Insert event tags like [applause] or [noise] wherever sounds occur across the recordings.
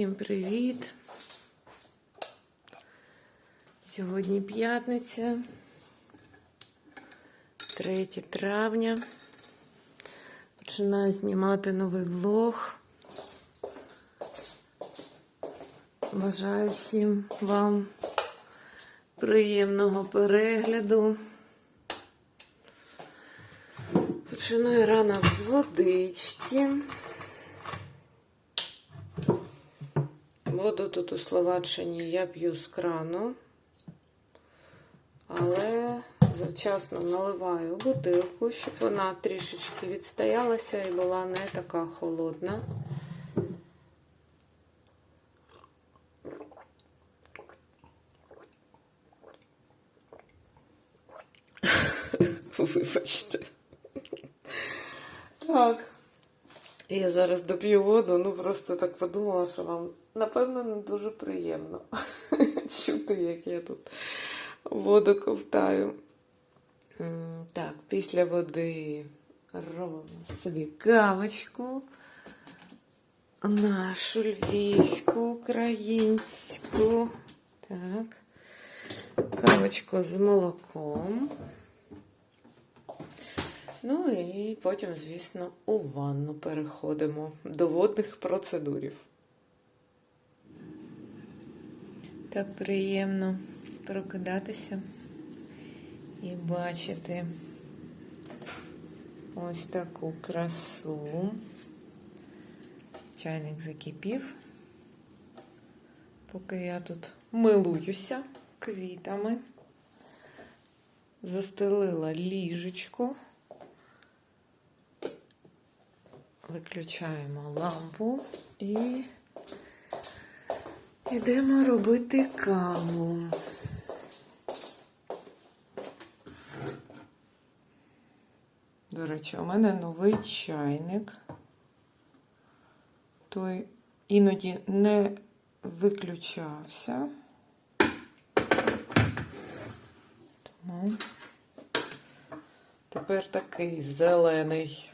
Всім привіт! Сьогодні п'ятниця, 3 травня. Починаю знімати новий влог. Бажаю всім вам приємного перегляду. Починаю ранок з водички. Воду тут у Словаччині я п'ю з крану, але завчасно наливаю бутилку, щоб вона трішечки відстоялася і була не така холодна. [laughs] Вибачте. Так. Я зараз доп'ю воду, ну просто так подумала, що вам, напевно, не дуже приємно [laughs] чути, як я тут воду ковтаю. Так, після води робимо собі кавочку. Нашу львівську, українську. Так. Кавочку з молоком. Ну і потім, звісно, у ванну переходимо до водних процедурів. Так приємно прокидатися і бачити ось таку красу. Чайник закипів. Поки я тут милуюся квітами, застелила ліжечко. Виключаємо лампу і йдемо робити каву. До речі, у мене новий чайник. Той іноді не виключався. Тому тепер такий зелений.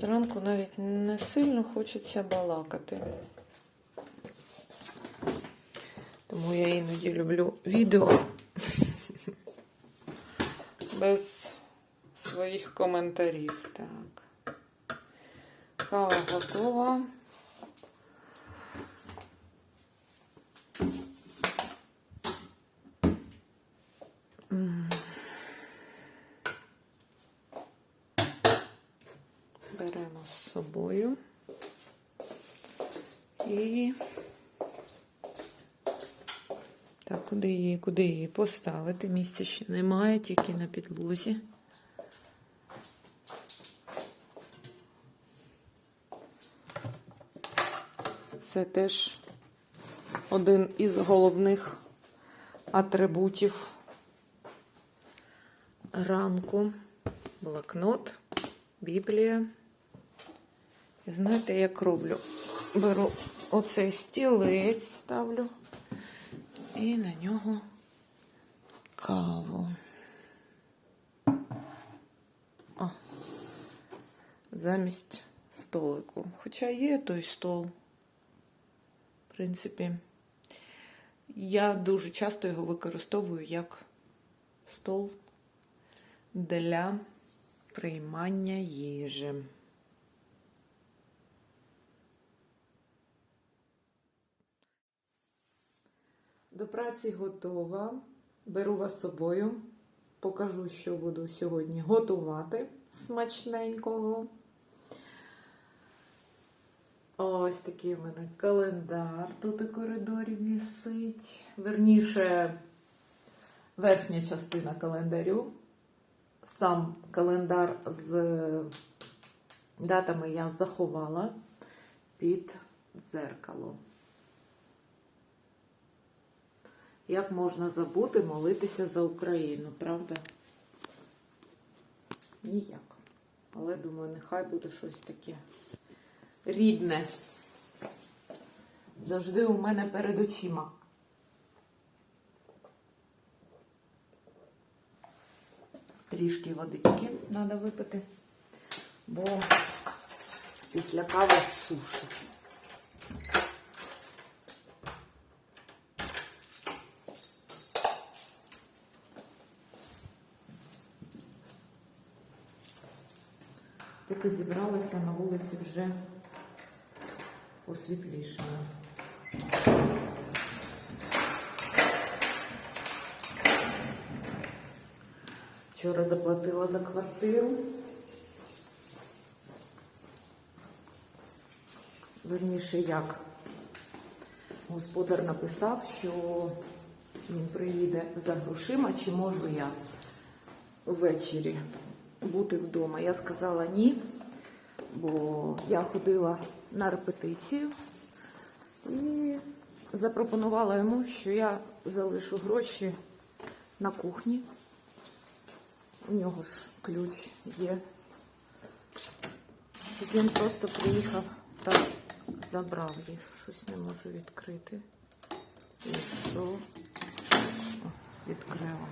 Зранку навіть не сильно хочеться балакати. Тому я іноді люблю відео [laughs] без своїх коментарів. Так. Кава готова. М. Беремо з собою і так, куди її, куди її поставити? Місця ще немає, тільки на підлозі. Це теж один із головних атрибутів ранку. Блокнот, Біблія. І знаєте, як роблю? Беру оцей стілець, ставлю і на нього каву. О, замість столику. Хоча є той стол. В принципі, я дуже часто його використовую як стол для приймання їжі. До праці готова. Беру вас з собою. Покажу, що буду сьогодні готувати смачненького. Ось такий у мене календар тут у коридорі вісить. Верніше, верхня частина календарю. Сам календар з датами я заховала під дзеркало. Як можна забути молитися за Україну, правда? Ніяк. Але думаю, нехай буде щось таке рідне. Завжди у мене перед очима. Трішки водички треба випити, бо після кави сушить. Поки зібралася на вулиці вже посвітлішало. Вчора заплатила за квартиру. Верніше, як господар написав, що він приїде за грошима, чи можу я ввечері бути вдома. Я сказала ні, бо я ходила на репетицію і запропонувала йому, що я залишу гроші на кухні. У нього ж ключ є. Щоб він просто приїхав та забрав їх. Щось не можу відкрити. І що? Відкрила.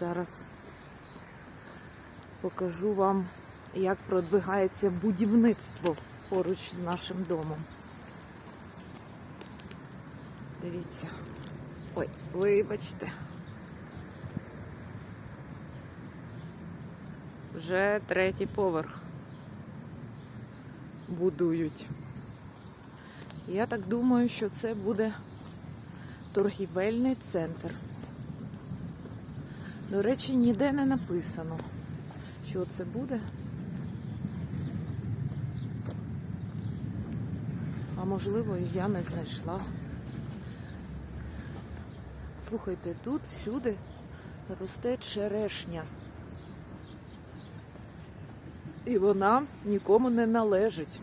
Зараз покажу вам, як продвигається будівництво поруч з нашим домом. Дивіться. Ой, вибачте. Вже третій поверх будують. Я так думаю, що це буде торгівельний центр. До речі, ніде не написано, що це буде. А можливо, я не знайшла. Слухайте, тут всюди росте черешня. І вона нікому не належить.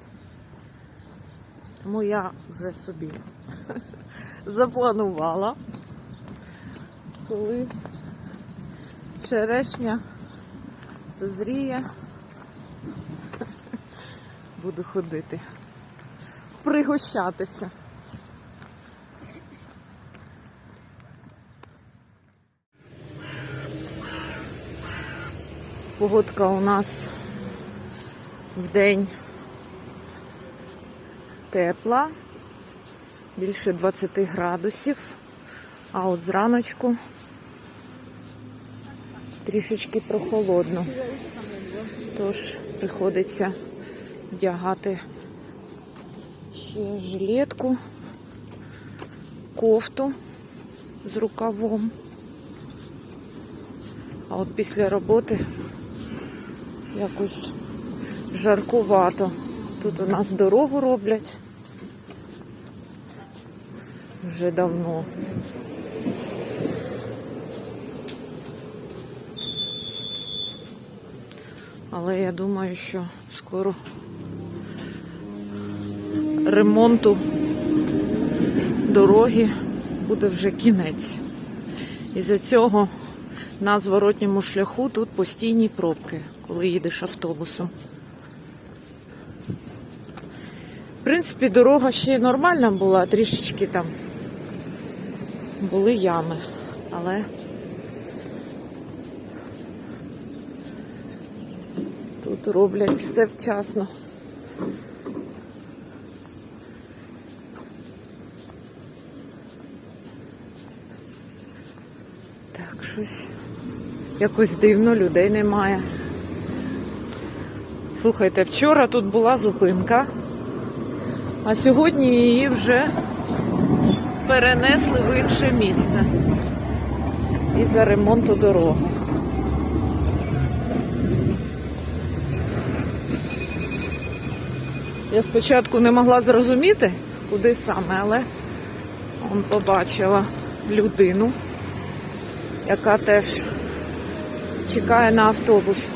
Тому я вже собі [laughs] запланувала, коли черешня созріє, буду ходити, пригощатися. Погодка у нас в день тепла, більше 20 градусів, а от зраночку трішечки прохолодно. Тож приходиться вдягати ще жилетку, кофту з рукавом. А от після роботи якось жаркувато. Тут у нас дорогу роблять вже давно. Але я думаю, що скоро ремонту дороги буде вже кінець. І за цього на зворотньому шляху тут постійні пробки, коли їдеш автобусом. В принципі, дорога ще й нормальна була, трішечки там були ями, але тут роблять все вчасно. Так, щось якось дивно, людей немає. Слухайте, вчора тут була зупинка, а сьогодні її вже перенесли в інше місце із-за ремонту дороги. Я спочатку не могла зрозуміти, куди саме, але он побачила людину, яка теж чекає на автобус.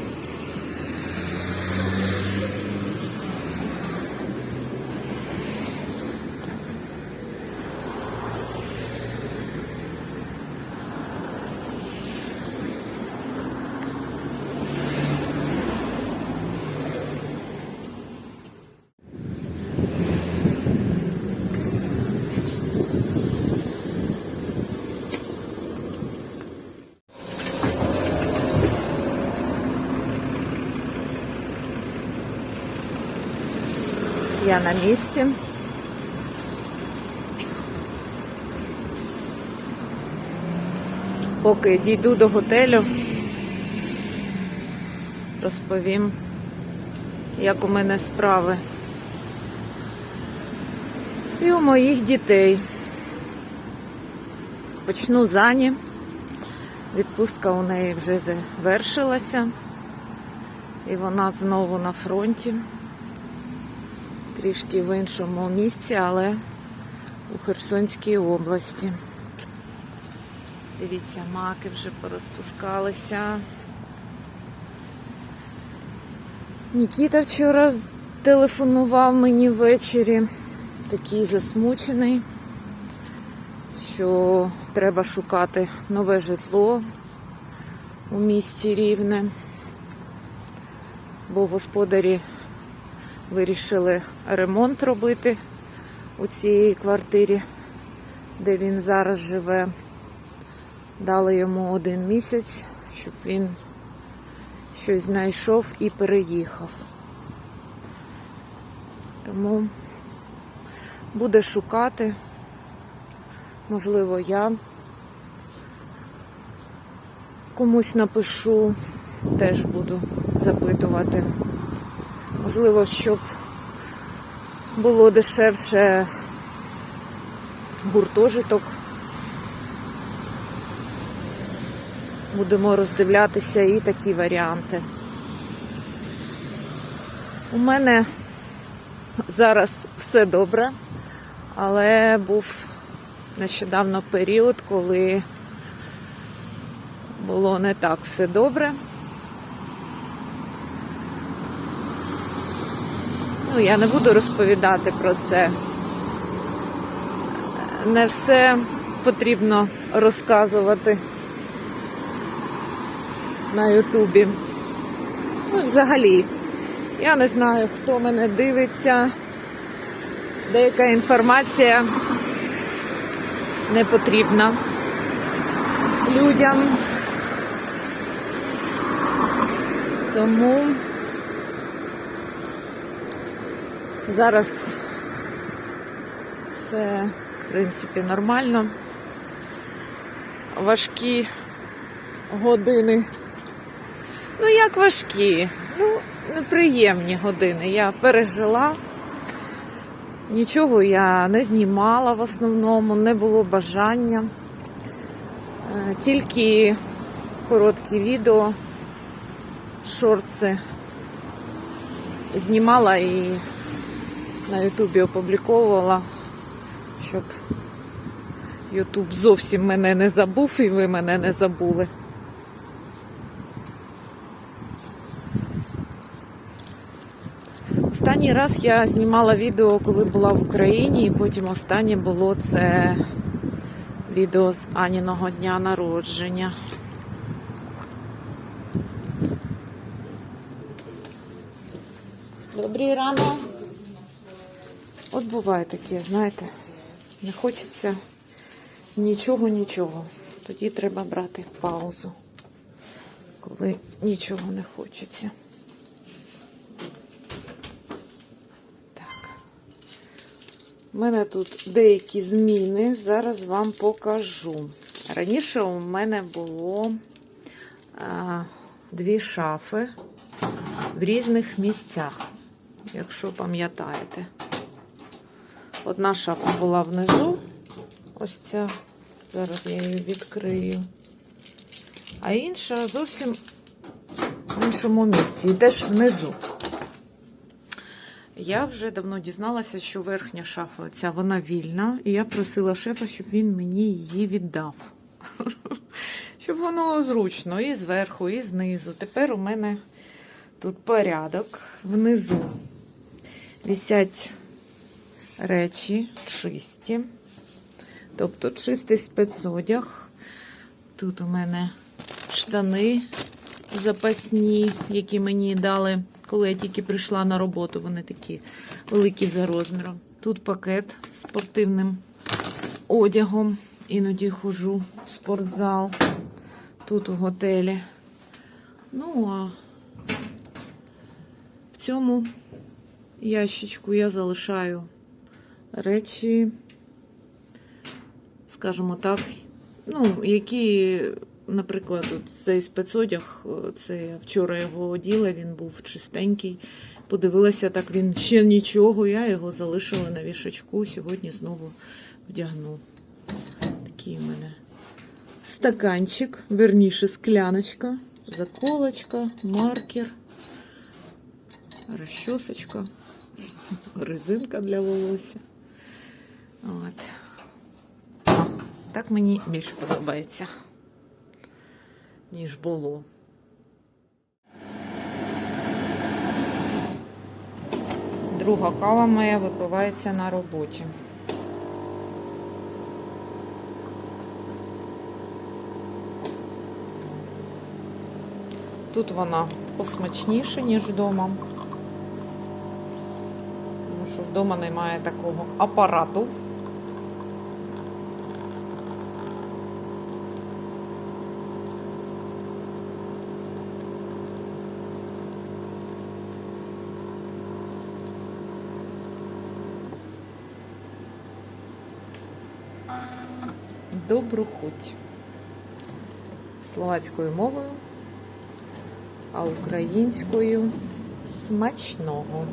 Я на місці. Поки дійду до готелю, розповім, як у мене справи. І у моїх дітей. Почну з Ані. Відпустка у неї вже завершилася. І вона знову на фронті. Трішки в іншому місці, але у Херсонській області. Дивіться, маки вже порозпускалися. Нікіта вчора телефонував мені ввечері, такий засмучений, що треба шукати нове житло у місті Рівне, бо господарі вирішили ремонт робити у цій квартирі, де він зараз живе. Дали йому один місяць, щоб він щось знайшов і переїхав. Тому буде шукати, можливо, я комусь напишу, теж буду запитувати. Можливо, щоб було дешевше гуртожиток. Будемо роздивлятися і такі варіанти. У мене зараз все добре, але був нещодавно період, коли було не так все добре. Ну, я не буду розповідати про це. Не все потрібно розказувати на Ютубі. Ну, взагалі, я не знаю, хто мене дивиться. Деяка інформація не потрібна людям. Тому зараз все, в принципі, нормально. Важкі години Ну, як важкі, ну, неприємні години. Я пережила. Нічого я не знімала в основному, не було бажання. Е, Тільки короткі відео, шорти знімала і на Ютубі опубліковувала, щоб Ютуб зовсім мене не забув і ви мене не забули. Останній раз я знімала відео, коли була в Україні, і потім останнє було це відео з Аніного дня народження. Добрий ранок. От буває таке, знаєте, не хочеться нічого, нічого. Тоді треба брати паузу, коли нічого не хочеться. У мене тут деякі зміни. Зараз вам покажу. Раніше у мене було а, дві шафи в різних місцях, якщо пам'ятаєте. Одна шафа була внизу, ось ця, зараз я її відкрию. А інша зовсім в іншому місці, і теж внизу. Я вже давно дізналася, що верхня шафа ця вона вільна, і я просила шефа, щоб він мені її віддав. [laughs] Щоб воно зручно і зверху, і знизу. Тепер у мене тут порядок внизу. Висять речі чисті. Тобто чистий спецодяг. Тут у мене штани запасні, які мені дали, коли я тільки прийшла на роботу. Вони такі великі за розміром. Тут пакет з спортивним одягом. Іноді ходжу в спортзал. Тут у готелі. Ну, а в цьому ящичку я залишаю речі, скажімо так, ну, які, наприклад, от цей спецодяг, це я вчора його оділа, він був чистенький. Подивилася, так він ще нічого, я його залишила на вішачку, сьогодні знову вдягну. Такий у мене стаканчик, верніше скляночка, заколочка, маркер, розчосочка, [laughs] резинка для волосся. От. Так мені більше подобається, ніж було. Друга кава моя випивається на роботі. Тут вона посмачніша, ніж вдома. Тому що вдома немає такого апарату. Добру хуть. Словацькою мовою а українською смачного.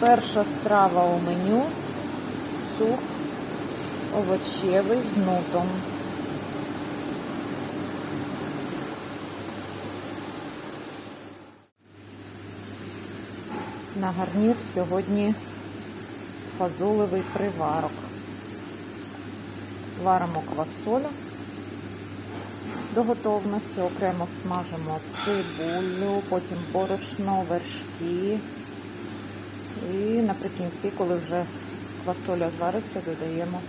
Перша страва у меню суп овочевий з нутом. На гарнір сьогодні фазолевий приварок. Варимо квасолю до готовності, окремо смажимо цибулю, потім борошно, вершки. І наприкінці, коли вже квасоля звариться, додаємо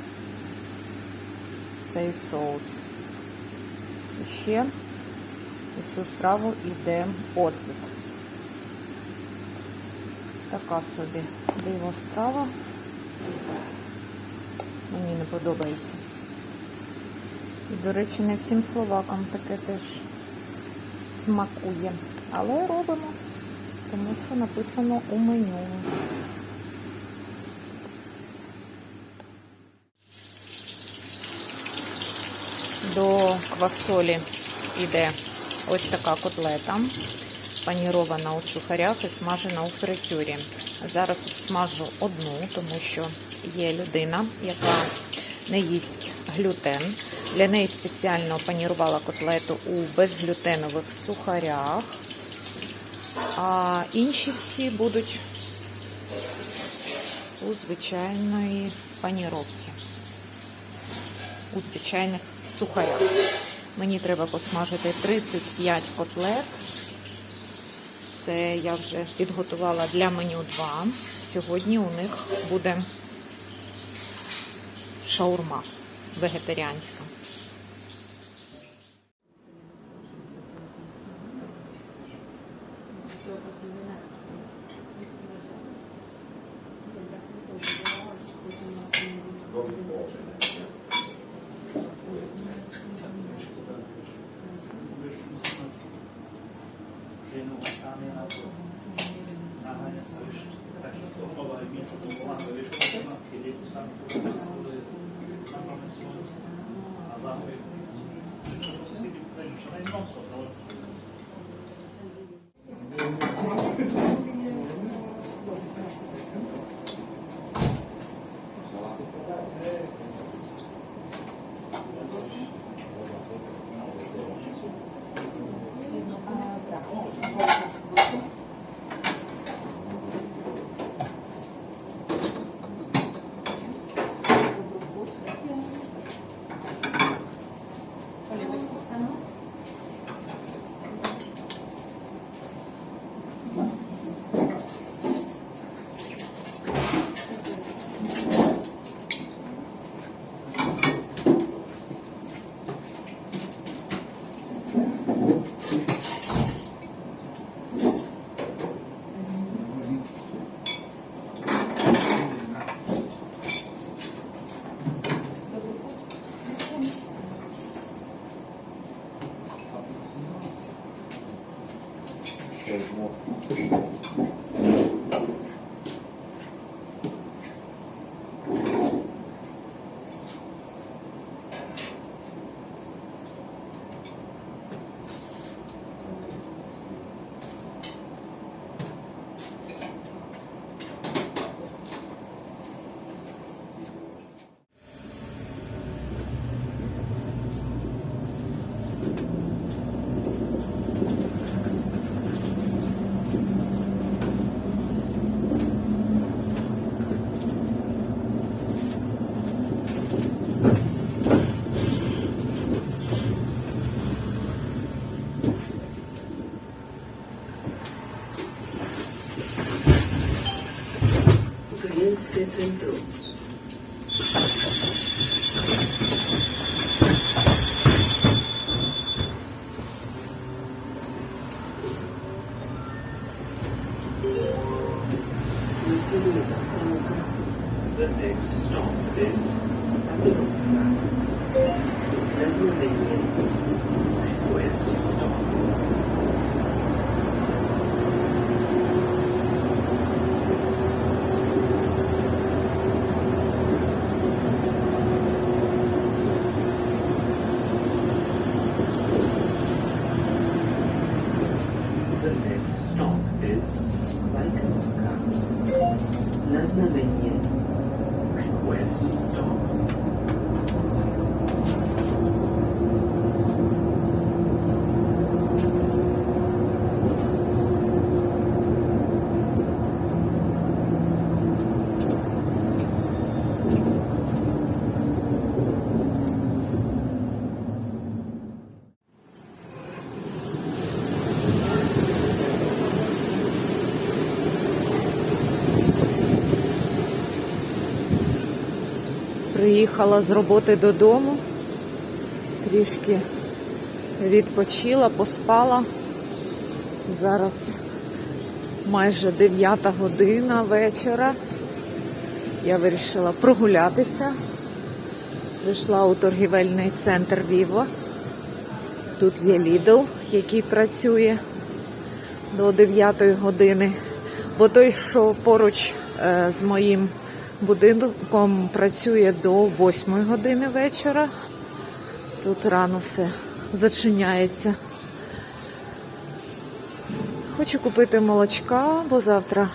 цей соус. І ще у цю страву йде оцет. Така собі диво страва. Мені не подобається. І, до речі, не всім словакам таке теж смакує. Але робимо, тому що написано у меню. До квасолі йде ось така котлета, панірована у сухарях і смажена у фритюрі. Зараз смажу одну, тому що є людина, яка не їсть глютен. Для неї спеціально панірувала котлету у безглютенових сухарях. А інші всі будуть у звичайної паніровці. У звичайних сухарях. Мені треба посмажити 35 котлет. Це я вже підготувала для меню 2. Сьогодні у них буде шаурма вегетаріанська. jednu sami na to naháňa sa už takýchto obáv aj niečo povoláme, vieš, keď jednu sami to bude na plné slunce a zahuje. Čo si vytvoríš, čo je non-stop, ale Приїхала з роботи додому, трішки відпочила, поспала. Зараз майже 9 година вечора. Я вирішила прогулятися. Прийшла у торгівельний центр Віво. Тут є Lidl, який працює до 9 години. Бо той, що поруч е, з моїм будинком працює до 8 години вечора. Тут рано все зачиняється. Хочу купити молочка, бо завтра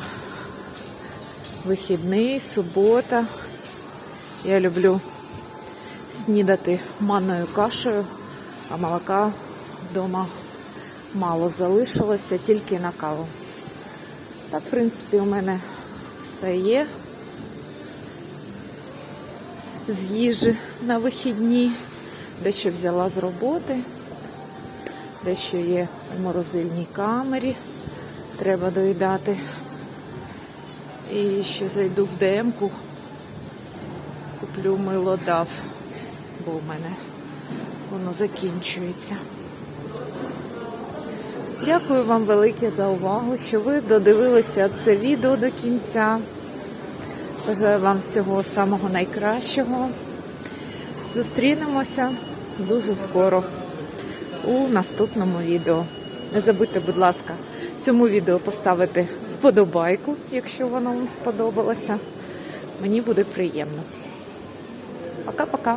вихідний, субота. Я люблю снідати манною кашею, а молока вдома мало залишилося, тільки на каву. Так, в принципі, у мене все є з їжі на вихідні, дещо взяла з роботи, дещо є в морозильній камері, треба доїдати. І ще зайду в ДМ-ку, куплю мило дав, бо у мене воно закінчується. Дякую вам велике за увагу, що ви додивилися це відео до кінця. Бажаю вам всього самого найкращого. Зустрінемося дуже скоро у наступному відео. Не забудьте, будь ласка, цьому відео поставити вподобайку, якщо воно вам сподобалося. Мені буде приємно. Пока-пока.